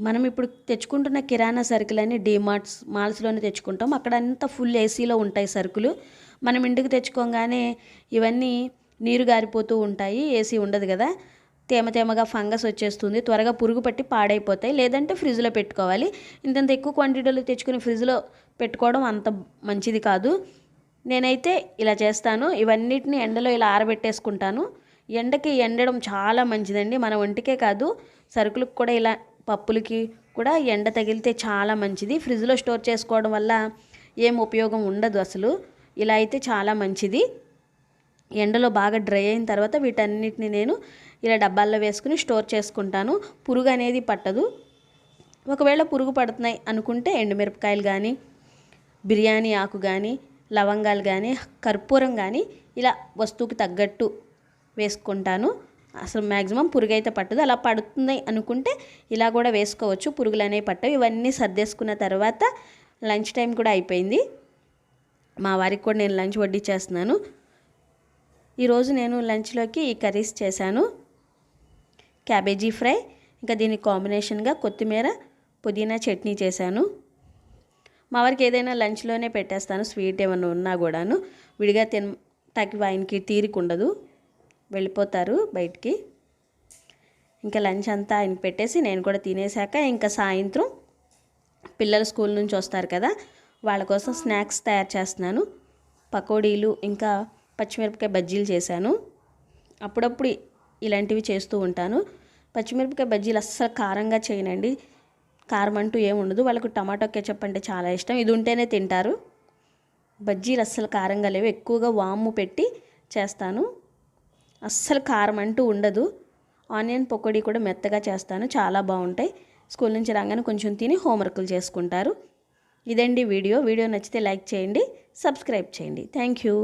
మనం ఇప్పుడు తెచ్చుకుంటున్న కిరాణా సరుకులన్నీ డీమార్ట్స్ మాల్స్లోనే తెచ్చుకుంటాం. అక్కడ అంతా ఫుల్ ఏసీలో ఉంటాయి సరుకులు. మనం ఇంటికి తెచ్చుకోగానే ఇవన్నీ నీరు గారిపోతూ ఉంటాయి. ఏసీ ఉండదు కదా. తేమ తేమగా ఫంగస్ వచ్చేస్తుంది. త్వరగా పురుగు పట్టి పాడైపోతాయి. లేదంటే ఫ్రిడ్జ్లో పెట్టుకోవాలి. ఇంతంత ఎక్కువ క్వాంటిటీలో తెచ్చుకుని ఫ్రిడ్జ్లో పెట్టుకోవడం అంత మంచిది కాదు. నేనైతే ఇలా చేస్తాను. ఇవన్నిటిని ఎండలో ఇలా ఆరబెట్టేసుకుంటాను. ఎండకి ఎండడం చాలా మంచిదండి. మన ఒంటికే కాదు. సరుకులకు కూడా ఇలా పప్పులకి కూడా ఎండ తగిలితే చాలా మంచిది. ఫ్రిడ్జ్లో స్టోర్ చేసుకోవడం వల్ల ఏం ఉపయోగం ఉండదు అసలు. ఇలా అయితే చాలా మంచిది. ఎండలో బాగా డ్రై అయిన తర్వాత వీటన్నిటిని నేను ఇలా డబ్బాల్లో వేసుకుని స్టోర్ చేసుకుంటాను. పురుగు అనేది పట్టదు. ఒకవేళ పురుగు పడుతున్నాయి అనుకుంటే ఎండుమిరపకాయలు కానీ బిర్యానీ ఆకు కానీ లవంగాలు కానీ కర్పూరం కానీ ఇలా వస్తువుకి తగ్గట్టు వేసుకుంటాను. అసలు మ్యాక్సిమం పురుగు అయితే పట్టదు. అలా పడుతుంది అనుకుంటే ఇలా కూడా వేసుకోవచ్చు. పురుగులు అనేవి పట్టవు. ఇవన్నీ సర్దేసుకున్న తర్వాత లంచ్ టైం కూడా అయిపోయింది. మా వారికి కూడా నేను లంచ్ వడ్డించేస్తున్నాను ఈరోజు నేను లంచ్లోకి ఈ కర్రీస్ చేశాను. క్యాబేజీ ఫ్రై ఇంకా దీనికి కాంబినేషన్గా కొత్తిమీర పుదీనా చట్నీ చేశాను. మా వారికి ఏదైనా లంచ్లోనే పెట్టేస్తాను. స్వీట్ ఏమైనా ఉన్నా కూడాను. విడిగా తిన తినటానికి ఆయనకి తీరిక ఉండదు వెళ్ళిపోతారు బయటికి. ఇంకా లంచ్ అంతా ఆయన పెట్టేసి నేను కూడా తినేసాక ఇంకా సాయంత్రం పిల్లలు స్కూల్ నుంచి వస్తారు కదా వాళ్ళ కోసం స్నాక్స్ తయారు చేస్తున్నాను. పకోడీలు ఇంకా పచ్చిమిరపకాయ బజ్జీలు చేశాను. అప్పుడప్పుడు ఇలాంటివి చేస్తూ ఉంటాను. పచ్చిమిరపకాయ బజ్జీలు అస్సలు కారంగా చేయనండి. కారం అంటూ ఏమి ఉండదు. వాళ్ళకు టమాటో కెచప్ అంటే చాలా ఇష్టం. ఇది ఉంటేనే తింటారు. బజ్జీలు అస్సలు కారంగా లేవు. ఎక్కువగా వాము పెట్టి చేస్తాను. అస్సలు కారం అంటూ ఉండదు. ఆనియన్ పకోడీ కూడా మెత్తగా చేస్తాను. చాలా బాగుంటాయి. స్కూల్ నుంచి రాగానే కొంచెం తిని హోంవర్క్లు చేసుకుంటారు. ఇదండి వీడియో. వీడియో నచ్చితే లైక్ చేయండి. సబ్స్క్రైబ్ చేయండి. Thank you.